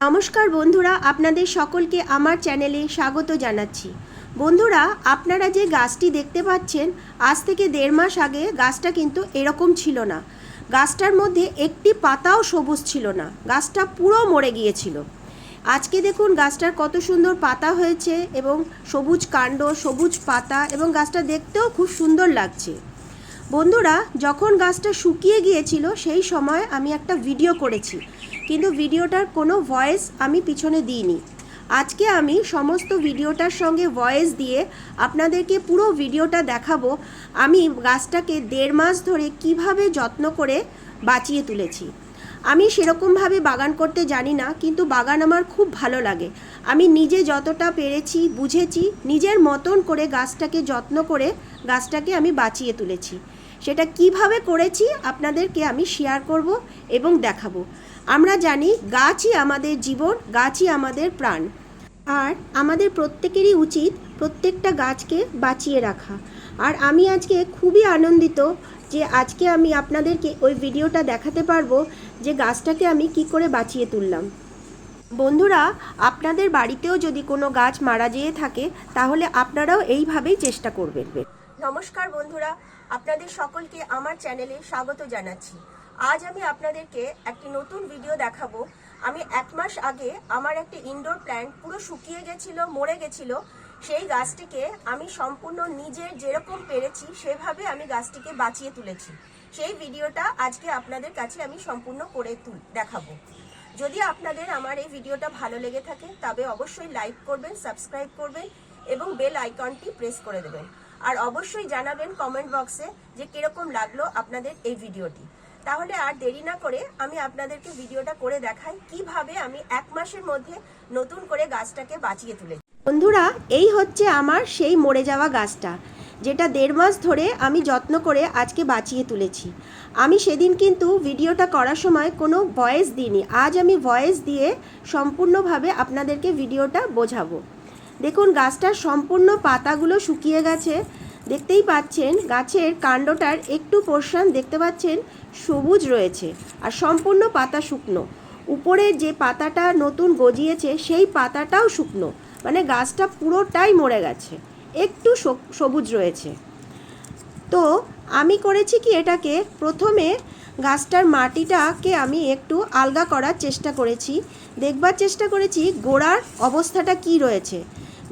নমস্কার বন্ধুরা, আপনাদের সকলকে আমার চ্যানেলে স্বাগত জানাচ্ছি। বন্ধুরা, আপনারা যে গাছটি দেখতে পাচ্ছেন, আজ থেকে দেড় মাস আগে গাছটা কিন্তু এরকম ছিল না। গাছটার মধ্যে একটি পাতাও সবুজ ছিল না। গাছটা পুরো মরে গিয়েছিল। আজকে দেখুন গাছটার কত সুন্দর পাতা হয়েছে এবং সবুজ কাণ্ড, সবুজ পাতা এবং গাছটা দেখতেও খুব সুন্দর লাগছে। বন্ধুরা, যখন গাছটা শুকিয়ে গিয়েছিল, সেই সময় আমি একটা ভিডিও করেছি। কিন্তু ভিডিওটার কোনো ভয়েস আমি পিছনে দিইনি। আজকে আমি সমস্ত ভিডিওটার সঙ্গে ভয়েস দিয়ে আপনাদেরকে পুরো ভিডিওটা দেখাবো। আমি গাছটাকে দেড় মাস ধরে কীভাবে যত্ন করে বাঁচিয়ে তুলেছি। আমি সেরকমভাবে বাগান করতে জানি না, কিন্তু বাগান আমার খুব ভালো লাগে। আমি নিজে যতটা পেরেছি, বুঝেছি, নিজের মতন করে গাছটাকে যত্ন করে গাছটাকে আমি বাঁচিয়ে তুলেছি। সেটা কীভাবে করেছি আপনাদেরকে আমি শেয়ার করব এবং দেখাবো। আমরা জানি গাছই আমাদের জীবন, গাছই আমাদের প্রাণ। আর আমাদের প্রত্যেকেরই উচিত প্রত্যেকটা গাছকে বাঁচিয়ে রাখা। আর আমি আজকে খুবই আনন্দিত যে আজকে আমি আপনাদেরকে ওই ভিডিওটা দেখাতে পারব যে গাছটাকে আমি কি করে বাঁচিয়ে তুললাম। বন্ধুরা, আপনাদের বাড়িতেও যদি কোনো গাছ মারা যেয়ে থাকে, তাহলে আপনারাও এইভাবেই চেষ্টা করবেন। নমস্কার বন্ধুরা, আপনাদের সকলকে আমার চ্যানেলে স্বাগত জানাচ্ছি। আজ আমি আপনাদেরকে একটি নতুন ভিডিও দেখাবো। আমি এক মাস আগে আমার একটি ইনডোর প্ল্যান্ট পুরো শুকিয়ে গেছিল, মরে গেছিল। সেই গাছটিকে আমি সম্পূর্ণ নিজের যেরকম পেরেছি, সেভাবে আমি গাছটিকে বাঁচিয়ে তুলেছি। সেই ভিডিওটা আজকে আপনাদের কাছে আমি সম্পূর্ণ করে তুল দেখাবো। যদি আপনাদের আমার এই ভিডিওটা ভালো লেগে থাকে, তবে অবশ্যই লাইক করবেন সাবস্ক্রাইব করবেন এবং বেল আইকনটি প্রেস করে দেবেন। আর অবশ্যই জানাবেন কমেন্ট বক্সে যে কীরকম লাগল আপনাদের এই ভিডিওটি তাহলে আর দেরি না করে আমি আপনাদেরকে ভিডিওটা করে দেখাই কীভাবে আমি এক মাসের মধ্যে নতুন করে গাছটাকে বাঁচিয়ে তুলেছি। বন্ধুরা, এই হচ্ছে আমার সেই মরে যাওয়া গাছটা, যেটা দেড় মাস ধরে আমি যত্ন করে আজকে বাঁচিয়ে তুলেছি। আমি সেদিন কিন্তু ভিডিওটা করার সময় কোনো ভয়েস দিইনি। আজ আমি ভয়েস দিয়ে সম্পূর্ণভাবে আপনাদেরকে ভিডিওটা বোঝাবো। দেখুন, গাছটার সম্পূর্ণ পাতাগুলো শুকিয়ে গেছে দেখতেই পাচ্ছেন গাছের কাণ্ডটার একটু পোর্শন দেখতে পাচ্ছেন সবুজ রয়েছে আর সম্পূর্ণ পাতা শুকনো। উপরের যে পাতাটা নতুন গজিয়েছে, সেই পাতাটাও শুকনো। মানে গাছটা পুরোটাই মরে গেছে। একটু সব- সবুজ রয়েছে। তো আমি করেছি কি এটাকে? প্রথমে গাছটার মাটিটাকে আমি একটু আলগা করার চেষ্টা করেছি। দেখবার চেষ্টা করেছি গোড়ার অবস্থাটা কি রয়েছে।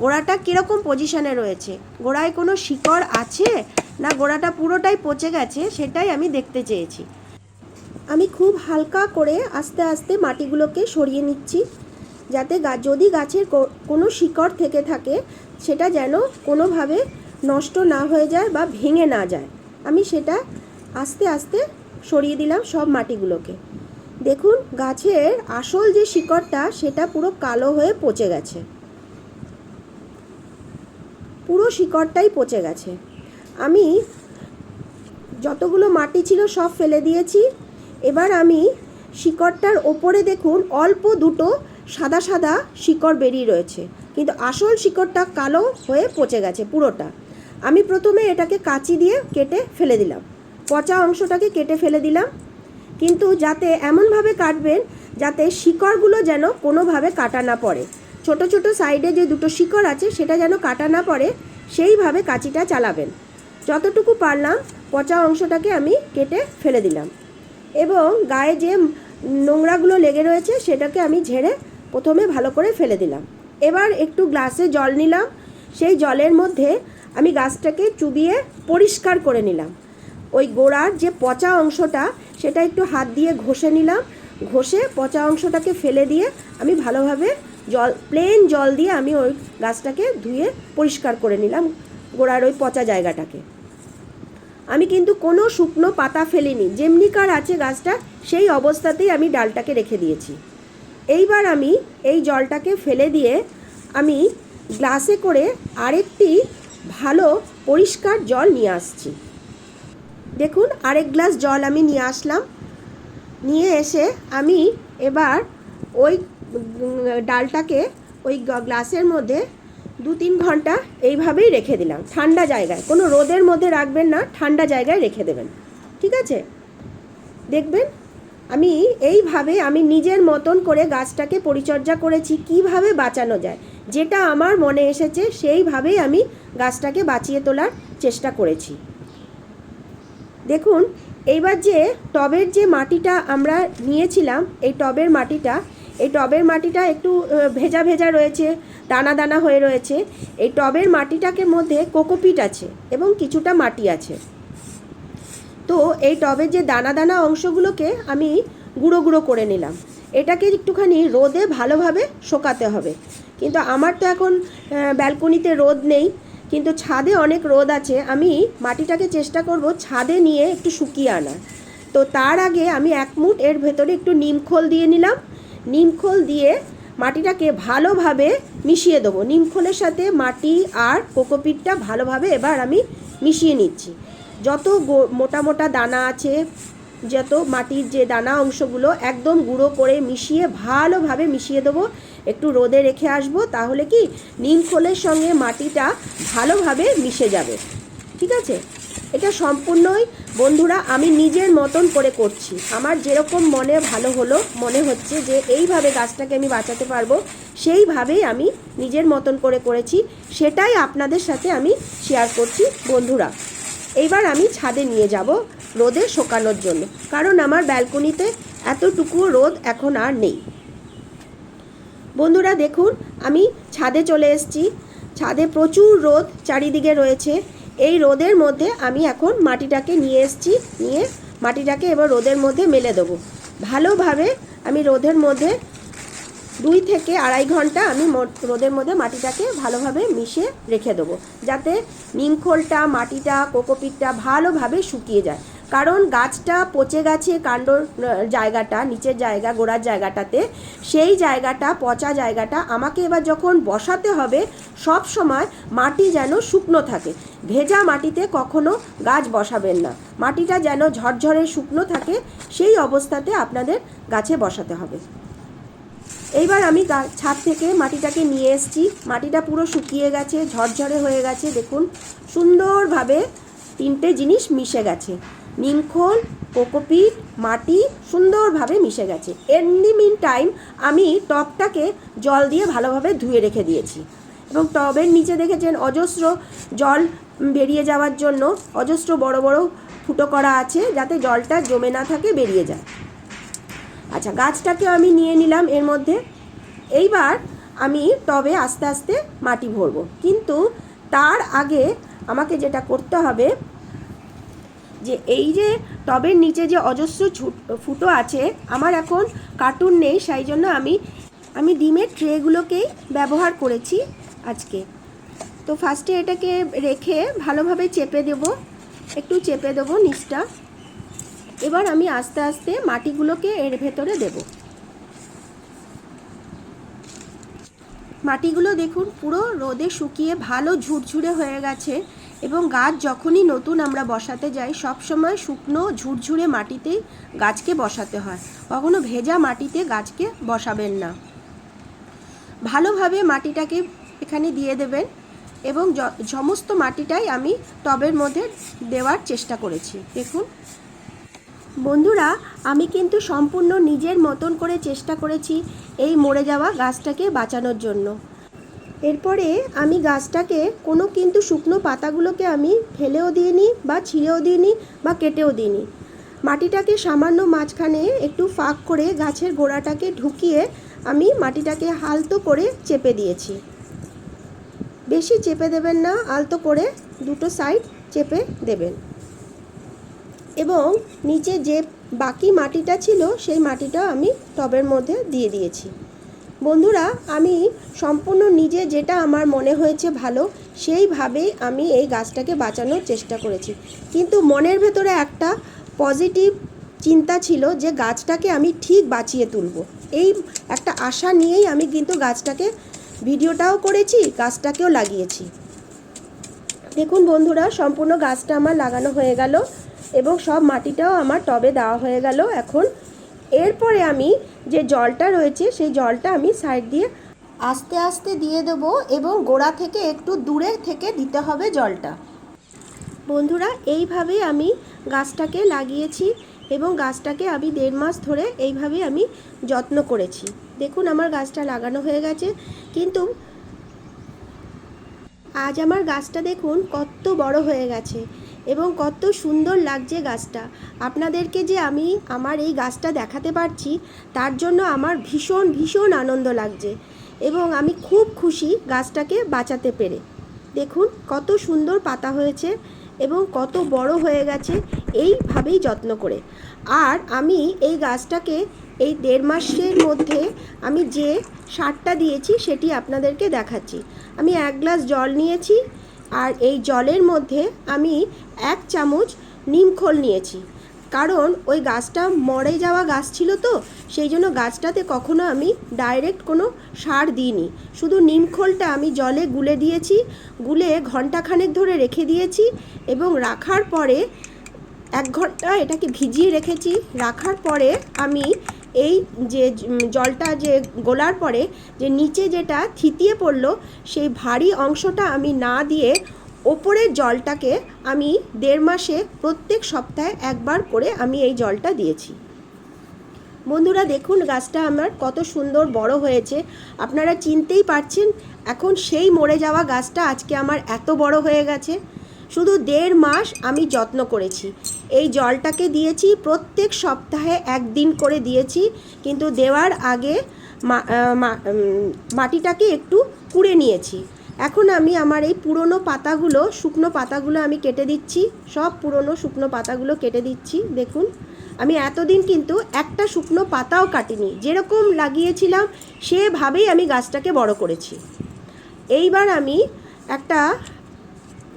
গোড়াটা কীরকম পজিশনে রয়েছে? গোড়ায় কোনো শিকড় আছে? না গোড়াটা পুরোটাই পচে গেছে? সেটাই আমি দেখতে চেয়েছি। আমি খুব হালকা করে আস্তে আস্তে মাটিগুলোকে সরিয়ে নিচ্ছি, যাতে যদি গাছের কোনো শিকড় থেকে থাকে, সেটা যেন কোনোভাবে নষ্ট না হয়ে যায় বা ভেঙে না যায়। আমি সেটা আস্তে আস্তে সরিয়ে দিলাম সব মাটিগুলোকে। দেখুন, গাছের আসল যে শিকড়টা, সেটা পুরো কালো হয়ে পচে গেছে। পুরো শিকড়টাই পচে গেছে। আমি যতগুলো মাটি ছিল সব ফেলে দিয়েছি। এবার আমি শিকড়টার ওপরে দেখুন অল্প দুটো সাদা সাদা শিকড় বেরিয়ে রয়েছে। কিন্তু আসল শিকড়টা কালো হয়ে পচে গেছে পুরোটা। আমি প্রথমে এটাকে কাঁচি দিয়ে কেটে ফেলে দিলাম। পচা অংশটাকে কেটে ফেলে দিলাম। কিন্তু যাতে এমনভাবে কাটবেন যাতে শিকড়গুলো যেন কোনোভাবে কাটা না পড়ে। ছোট ছোট সাইডে যে দুটো শিকড় আছে, সেটা যেন কাটা না পড়ে, সেইভাবে কাঁচিটা চালাবেন। যতটুকু পারলাম, পচা অংশটাকে আমি কেটে ফেলে দিলাম। এবং গায়ে যে নোংরাগুলো লেগে রয়েছে, সেটাকে আমি ঝেড়ে প্রথমে ভালো করে ফেলে দিলাম। এবার একটু গ্লাসে জল নিলাম। সেই জলের মধ্যে আমি গাছটাকে চুবিয়ে পরিষ্কার করে নিলাম। ওই গোড়ার যে পচা অংশটা, সেটা একটু হাত দিয়ে ঘষে নিলাম। ঘষে পচা অংশটাকে ফেলে দিয়ে আমি ভালোভাবে জল প্লেন জল দিয়ে আমি ওই গাছটাকে ধুয়ে পরিষ্কার করে নিলাম গোড়ার ওই পচা জায়গাটাকে। আমি কিন্তু কোনো শুকনো পাতা ফেলিনি যেমনিকার আছে গাছটা, সেই অবস্থাতেই আমি ডালটাকে রেখে দিয়েছি। এইবার আমি এই জলটাকে ফেলে দিয়ে আমি গ্লাসে করে আরেকটি ভালো পরিষ্কার জল নিয়ে আসছি। দেখুন, আরেক গ্লাস জল আমি নিয়ে আসলাম। নিয়ে এসে আমি এবার ওই ডালটাকে ওই গ্লাসের মধ্যে দু তিন ঘণ্টা এইভাবেই রেখে দিলাম। ঠান্ডা জায়গায়। কোনো রোদের মধ্যে রাখবেন না, ঠান্ডা জায়গায় রেখে দেবেন। ঠিক আছে? দেখবেন? আমি এইভাবে আমি নিজের মতন করে গাছটাকে পরিচর্যা করেছি, কীভাবে বাঁচানো যায়। যেটা আমার মনে এসেছে, সেইভাবেই আমি গাছটাকে বাঁচিয়ে তোলার চেষ্টা করেছি। দেখুন, এইবার যে টবের যে মাটিটা আমরা নিয়েছিলাম, এই টবের মাটিটা এই টবের মাটিটা একটু ভেজা ভেজা রয়েছে, দানা দানা হয়ে রয়েছে। এই টবের মাটিটাকে মধ্যে কোকোপিট আছে এবং কিছুটা মাটি আছে। তো এই টবের যে দানা দানা অংশগুলোকে আমি গুঁড়ো গুঁড়ো করে নিলাম। এটাকে একটুখানি রোদে ভালোভাবে শোকাতে হবে। কিন্তু আমার তো এখন ব্যালকনিতে রোদ নেই। কিন্তু ছাদে অনেক রোদ আছে। আমি মাটিটাকে চেষ্টা করব ছাদে নিয়ে একটু শুকিয়ে আনার। তো তার আগে আমি এক মুঠ এর ভেতরে একটু নিমখোল দিয়ে নিলাম। নিমখোল দিয়ে মাটিটাকে ভালোভাবে মিশিয়ে দেবো। নিমখোলের সাথে মাটি আর কোকোপিটটা ভালোভাবে এবার আমি মিশিয়ে নিচ্ছি। যত মোটা মোটা দানা আছে, যত মাটির যে দানা অংশগুলো, একদম গুঁড়ো করে মিশিয়ে ভালোভাবে মিশিয়ে দেবো। একটু রোদে রেখে আসব, তাহলে কি নিম খোলের সঙ্গে মাটিটা ভালোভাবে মিশে যাবে। ঠিক আছে? এটা সম্পূর্ণই, বন্ধুরা, আমি নিজের মতন করে করছি। আমার যেরকম মনে ভালো হলো, মনে হচ্ছে যে এইভাবে গাছটাকে আমি বাঁচাতে পারব, সেইভাবেই আমি নিজের মতন করে করেছি। সেটাই আপনাদের সাথে আমি শেয়ার করছি, বন্ধুরা। এইবার আমি ছাদে নিয়ে যাব রোদে শোকানোর জন্য, কারণ আমার ব্যালকনিতে এতটুকু রোদ এখন আর নেই। বন্ধুরা, দেখুন, আমি ছাদে চলে এসেছি। ছাদে প্রচুর রোদ, চারিদিকে রয়েছে। এই রোদের মধ্যে আমি এখন মাটিটাকে নিয়ে এসছি, নিয়ে মাটিটাকে এবার রোদের মধ্যে মেলে দেবো। ভালোভাবে আমি রোদের মধ্যে দুই থেকে আড়াই ঘণ্টা আমি রোদের মধ্যে মাটিটাকে ভালোভাবে মিশে রেখে দেবো, যাতে নিমখোলটা, মাটিটা, কোকোপিটটা ভালোভাবে শুকিয়ে যায়। কারণ গাছটা পচে গেছে কাণ্ডর আহ, জায়গাটা নিচের জায়গা গোড়ার জায়গাটাতে সেই জায়গাটা পচা জায়গাটা আমাকে এবার যখন বসাতে হবে সব সময় মাটি যেন শুকনো থাকে। ভেজা মাটিতে কখনো গাছ বসাবেন না। মাটিটা যেন ঝরঝরে শুকনো থাকে সেই অবস্থাতে আপনাদের গাছে বসাতে হবে। এইবার আমি ছাদ থেকে মাটিটাকে নিয়ে এসেছি। মাটিটা পুরো শুকিয়ে গেছে ঝরঝরে হয়ে গেছে দেখুন। সুন্দরভাবে তিনটে জিনিস মিশে গেছে। নিমখোল, কোকোপিট, মাটি সুন্দরভাবে মিশে গেছে। এমনি মিন টাইম আমি টবটাকে জল দিয়ে ভালোভাবে ধুয়ে রেখে দিয়েছি। এবং টবের নিচে দেখেছেন অজস্র জল বেরিয়ে যাওয়ার জন্য অজস্র বড় বড় ফুটো করা আছে যাতে জলটা জমে না থাকে, বেরিয়ে যায়। আচ্ছা গাছটাকে আমি নিয়ে নিলাম এর মধ্যে। এইবার আমি টবে আস্তে আস্তে মাটি ভরবো। কিন্তু তার আগে আমাকে যেটা করতে হবে যে এই যে টবের নিচে যে অজস্র ফুটো আছে, আমার এখন কার্টুন নেই, সেই জন্য আমি আমি ডিমের ট্রেগুলোকেই ব্যবহার করেছি আজকে। তো ফার্স্টে এটাকে রেখে ভালোভাবে চেপে দেবো, একটু চেপে দেবো নিচটা। এবার আমি আস্তে আস্তে মাটিগুলোকে এর ভেতরে দেব। মাটিগুলো দেখুন, পুরো রোদে শুকিয়ে ভালো ঝুরঝুরে হয়ে গেছে। এবং গাছ যখনই নতুন আমরা বসাতে যাই, সব সময় শুকনো, ঝুরঝুরে মাটিতেই গাছকে বসাতে হয়। কখনো ভেজা মাটিতে গাছকে বসাবেন না। ভালোভাবে মাটিটাকে এখানে দিয়ে দেবেন এবং সমস্ত মাটিটাই আমি টবের মধ্যে দেওয়ার চেষ্টা করেছি। দেখুন। বন্ধুরা, আমি কিন্তু সম্পূর্ণ নিজের মতন করে চেষ্টা করেছি এই মরে যাওয়া গাছটাকে বাঁচানোর জন্য। এরপরে আমি গাছটাকে কোনো কিন্তু শুকনো পাতাগুলোকে আমি ফেলেও দিইনি বা ছিঁড়েও দিইনি বা কেটেও দিইনি। মাটিটাকে সামান্য মাঝখানে একটু ফাঁক করে গাছের গোড়াটাকে ঢুকিয়ে আমি মাটিটাকে হালতো করে চেপে দিয়েছি। বেশি চেপে দেবেন না, আলতো করে দুটো সাইড চেপে দেবেন। এবং নিচে যে বাকি মাটিটা ছিল, সেই মাটিটা আমি টবের মধ্যে দিয়ে দিয়েছি। বন্ধুরা, আমি সম্পূর্ণ নিজে যেটা আমার মনে হয়েছে ভালো, সেইভাবেই আমি এই গাছটাকে বাঁচানোর চেষ্টা করেছি। কিন্তু মনের ভেতরে একটা পজিটিভ চিন্তা ছিল যে গাছটাকে আমি ঠিক বাঁচিয়ে তুলব। এই একটা আশা নিয়েই আমি কিন্তু গাছটাকে ভিডিওটাও করেছি, গাছটাকেও লাগিয়েছি। দেখুন বন্ধুরা, সম্পূর্ণ গাছটা আমার লাগানো হয়ে গেল এবং সব মাটিটাও আমার টবে দেওয়া হয়ে গেল। এখন এরপরে আমি যে জলটা রয়েছে, সেই জলটা আমি সাইড দিয়ে আস্তে আস্তে দিয়ে দেবো এবং গোড়া থেকে একটু দূরে থেকে দিতে হবে জলটা। বন্ধুরা এইভাবেই আমি গাছটাকে লাগিয়েছি এবং গাছটাকে আমি দেড় মাস ধরে এইভাবে আমি যত্ন করেছি। দেখুন, আমার গাছটা লাগানো হয়ে গেছে। কিন্তু আজ আমার গাছটা দেখুন কত বড় হয়ে গেছে। এবং কত সুন্দর লাগছে গাছটা। আপনাদেরকে যে আমি আমার এই গাছটা দেখাতে পারছি, তার জন্য আমার ভীষণ ভীষণ আনন্দ লাগছে এবং আমি খুব খুশি গাছটাকে বাঁচাতে পেরে। দেখুন, কত সুন্দর পাতা হয়েছে এবং কত বড় হয়ে গেছে, এইভাবেই যত্ন করে। আর আমি এই গাছটাকে এই দেড় মাসের মধ্যে আমি যে সারটা দিয়েছি, সেটি আপনাদেরকে দেখাচ্ছি। আমি এক গ্লাস জল নিয়েছি আর এই জলের মধ্যে আমি এক চামচ নিমখোল নিয়েছি। কারণ ওই গাছটা মরে যাওয়া গাছ ছিল তো, সেই জন্য গাছটাতে কখনো আমি ডাইরেক্ট কোনো সার দিইনি। শুধু নিমখোলটা আমি জলে গুলে দিয়েছি, গুলে ঘন্টাখানেক ধরে রেখে দিয়েছি এবং রাখার পরে এক ঘণ্টা এটাকে ভিজিয়ে রেখেছি। রাখার পরে আমি এই যে জলটা যে গোলার পরে যে নিচে যেটা থিতিয়ে পড়ল, সেই ভারী অংশটা আমি না দিয়ে ওপরের জলটাকে আমি দেড় মাসে প্রত্যেক সপ্তাহে একবার করে আমি এই জলটা দিয়েছি। বন্ধুরা দেখুন গাছটা আমার কত সুন্দর বড় হয়েছে। আপনারা চিনতেই পারছেন, এখন সেই মরে যাওয়া গাছটা আজকে আমার এত বড় হয়ে গেছে। শুধু দেড় মাস আমি যত্ন করেছি। এই জলটাকে দিয়েছি, প্রত্যেক সপ্তাহে একদিন করে দিয়েছি, কিন্তু দেওয়ার আগে মাটিটাকে একটু কুড়ে নিয়েছি। এখন আমি আমার এই পুরনো পাতাগুলো, শুকনো পাতাগুলো আমি কেটে দিচ্ছি, সব পুরনো শুকনো পাতাগুলো কেটে দিচ্ছি, দেখুন। আমি এতদিন কিন্তু একটা শুকনো পাতাও কাটিনি, যেরকম লাগিয়েছিলাম, সেভাবেই আমি গাছটাকে বড় করেছি। এইবার আমি একটা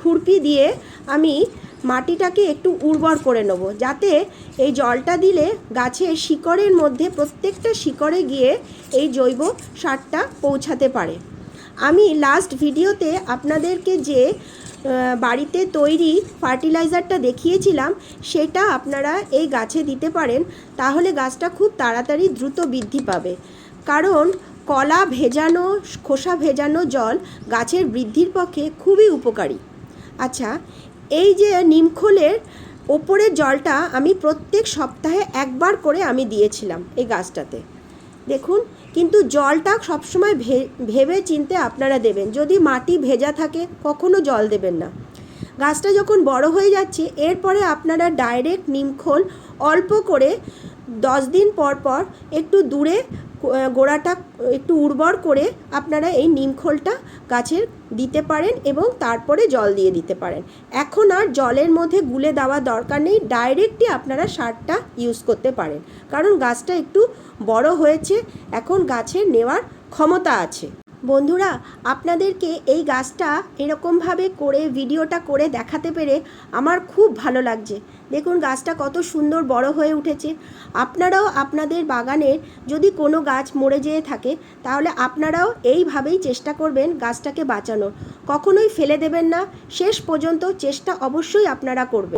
খুরপি দিয়ে আমি মাটিটাকে একটু উর্বর করে নেব, যাতে এই জলটা দিলে গাছের শিকড়ের মধ্যে প্রত্যেকটা শিকড়ে গিয়ে এই জৈব সারটা পৌঁছাতে পারে। আমি লাস্ট ভিডিওতে আপনাদেরকে যে বাড়িতে তৈরি ফার্টিলাইজারটা দেখিয়েছিলাম, সেটা আপনারা এই গাছে দিতে পারেন, তাহলে গাছটা খুব তাড়াতাড়ি দ্রুত বৃদ্ধি পাবে। কারণ কলা ভেজানো, খোসা ভেজানো জল গাছের বৃদ্ধির পক্ষে খুবই উপকারী। আচ্ছা এই যে নিমখোলের ওপরের জলটা আমি প্রত্যেক সপ্তাহে একবার করে আমি দিয়েছিলাম এই গাছটাতে। দেখুন, কিন্তু জলটা সবসময় ভেবে চিনতে আপনারা দেবেন। যদি মাটি ভেজা থাকে, কখনো জল দেবেন না। গাছটা যখন বড় হয়ে যাচ্ছে, এরপরে আপনারা ডাইরেক্ট নিমখোল অল্প করে দশ দিন পর পর একটু দূরে গোড়াটা একটু উর্বর করে আপনারা এই নিমখোলটা গাছের দিতে পারেন এবং তারপরে জল দিয়ে দিতে পারেন। এখন আর জলের মধ্যে গুলে দেওয়া দরকার নেই ডাইরেক্টই আপনারা সারটা ইউজ করতে পারেন। কারণ গাছটা একটু বড় হয়েছে, এখন গাছে নেওয়ার ক্ষমতা আছে। বন্ধুরা, আপনাদেরকে এই গাছটা এরকমভাবে করে, ভিডিওটা করে দেখাতে পেরে আমার খুব ভালো লাগছে। দেখুন, গাছটা কত সুন্দর বড় হয়ে উঠেছে। আপনারাও আপনাদের বাগানের যদি কোনো গাছ মরে যেয়ে থাকে, তাহলে আপনারাও এইভাবেই চেষ্টা করবেন গাছটাকে বাঁচানোর। কখনোই ফেলে দেবেন না। শেষ পর্যন্ত চেষ্টা অবশ্যই আপনারা করবেন।